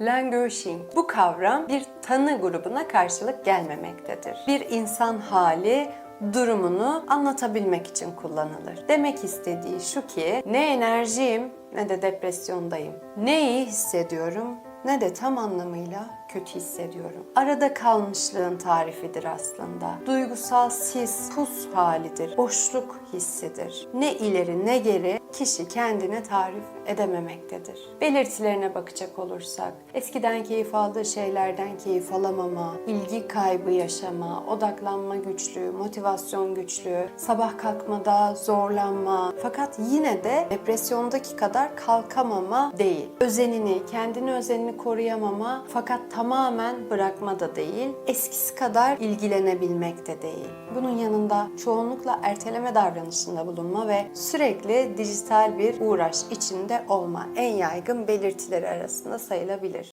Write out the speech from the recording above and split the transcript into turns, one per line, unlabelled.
Languishing. Bu kavram bir tanı grubuna karşılık gelmemektedir. Bir insan hali durumunu anlatabilmek için kullanılır. Demek istediği şu ki ne enerjiyim ne de depresyondayım. Ne iyi hissediyorum ne de tam anlamıyla kötü hissediyorum. Arada kalmışlığın tarifidir aslında. Duygusal sis, pus halidir, boşluk hissidir. Ne ileri ne geri kişi kendine tarif edememektedir. Belirtilerine bakacak olursak, eskiden keyif aldığı şeylerden keyif alamama, ilgi kaybı yaşama, odaklanma güçlüğü, motivasyon güçlüğü, sabah kalkmada zorlanma, fakat yine de depresyondaki kadar kalkamama değil. Özenini, kendini özenini koruyamama fakat tamamen bırakma da değil. Eskisi kadar ilgilenebilmek de değil. Bunun yanında çoğunlukla erteleme davranışında bulunma ve sürekli dijital bir uğraş içinde olma en yaygın belirtileri arasında sayılabilir.